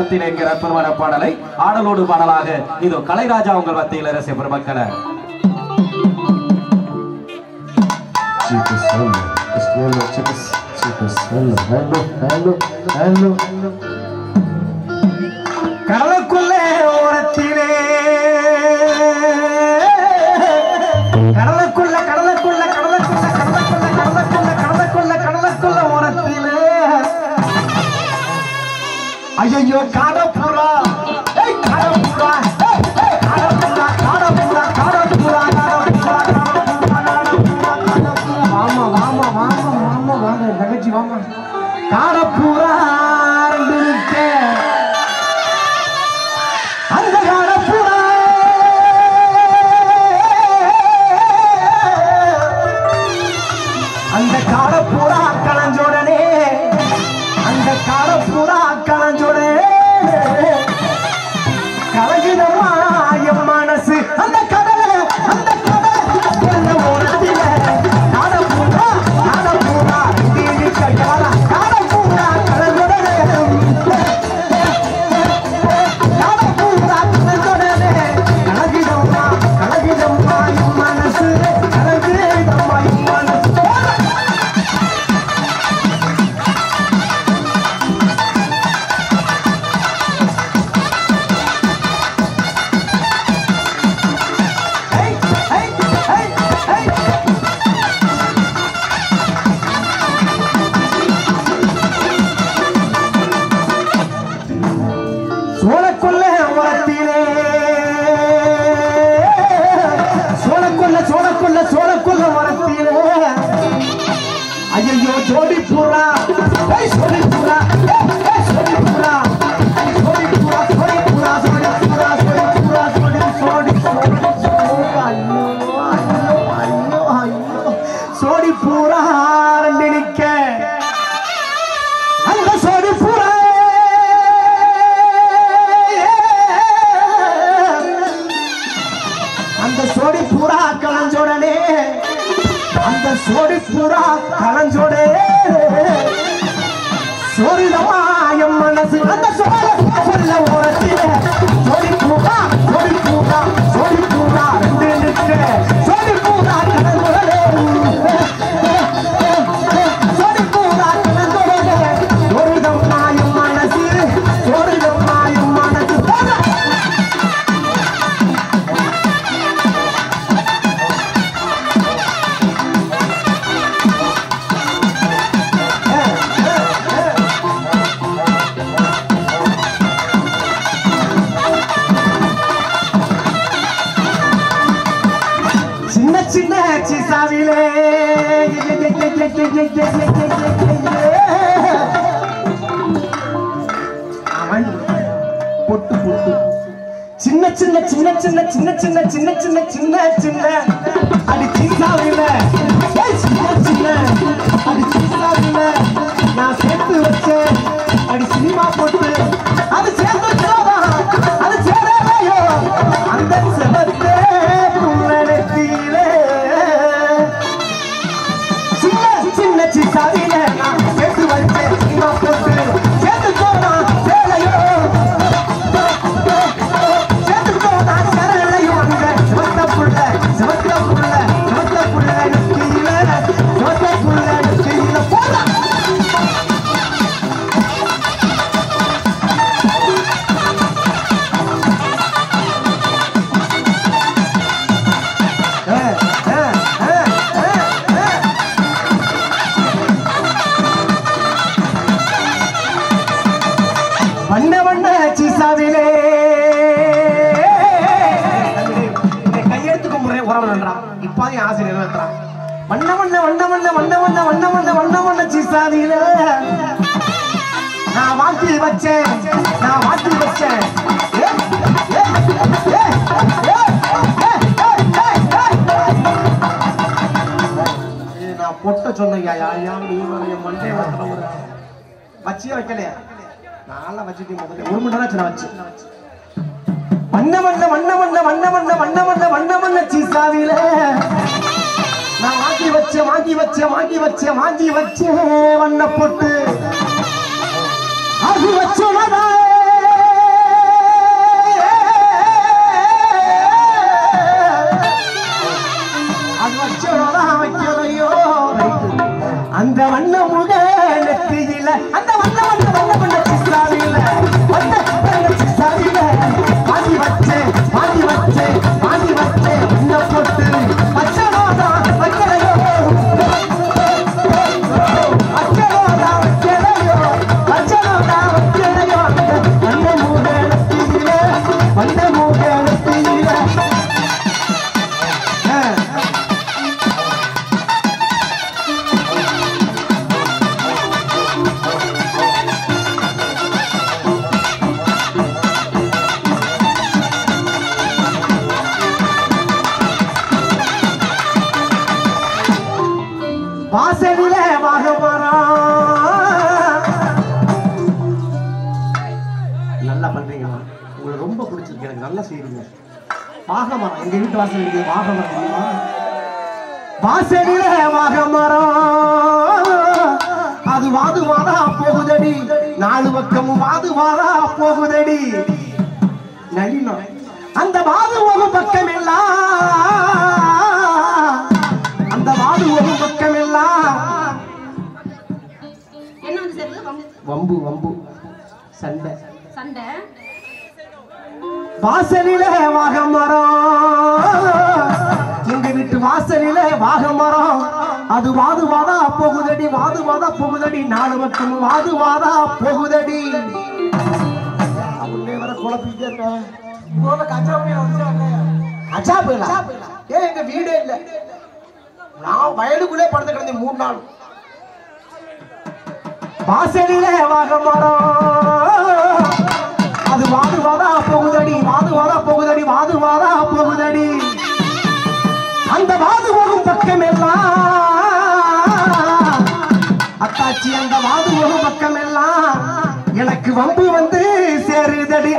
வானத்தில் என்கிற அற்புதமான பாடலை ஆடலோடு பாடலாக இது கலைராஜா உங்கள் மத்தியில் அரசு பெருமக்களை Chicos, hello. Hello, hello. Hello, hello, hello. শরীফুরা এই শরীফুরা এই শরীফুরা শরীফুরা শরীফুরা শরীফুরা শরীফুরা শরীফুরা நினைக்க அந்த শরীফুরা அந்த சோடி புறா கலஞ்சோடனே அந்த சோடி புறா கலஞ்சோடே. சோரிதமா என் மனசு. அந்த சோழ சொல்ல ஓரத்தில வச்சு சாவிலே அவன் பொட்டு பொட்டு. சின்ன சின்ன சின்ன சின்ன சின்ன சின்ன சின்ன சின்ன சின்ன சின்ன. அடி சின்னாவில சின்ன சின்ன. அடி சின்னாவில நான் சேர்த்து வச்சேன். அடி சினிமா போட்டு. அது கையெழுத்து கும்பிடுறேன் இப்பாதையும் ஆசை நிறைவேற்றான் வண்ண வண்ண வண்ண வண்ண வண்ண வண்ண வண்ண வண்ண வண்ண வண்ண சீசாவில நான் வாட்டி வச்சேன் நான் வாட்டி வச்சேன் நான் பொட்ட சொன்னையா யாயா நீ வேற என் மண்டே ஒரு வச்சியே வைக்கலையா நான்லாம் வச்சுட்டு முதல்ல ஒரு மணி நேரம் ஆச்சு நான் வச்சு வண்ண வண்ண வண்ண வண்ண வண்ண வண்ண வண்ண வண்ண வச்ச வாங்கி வச்சே வண்ண பொட்டு அது வச்சு வாகமரம். எங்க வீட்டு வாசல் இருக்கு. வாகமரம். வாசலில வாகமரம். அது வாது வாதா போகுதடி. நாலு பக்கமும் வாது வாதா போகுதடி. நளினம். அந்த வாது ஒரு பக்கம் எல்லாம் வாசலில வாகமரம் எங்க வீட்டு வாசலில வாகமரம் அது வாது வாதா போகுதடி. வாது வாதா போகுதடி. நாலு பக்கம் வாது வாதா போகுதடி அவனே வர ஏன் எங்க வீடே இல்ல. நான் வயலுக்குள்ளே படுத்து கிடந்தேன் மூணு நாள். வாசலில வாகமரம் அது வாது வாதா போகுதடி. வாது வாதா போகுதடி. அந்த வாது போகும் பக்கம் எல்லாம் அத்தாச்சி அந்த வாது போகும் பக்கம் எல்லாம் எனக்கு வம்பு வந்து சேருதடி.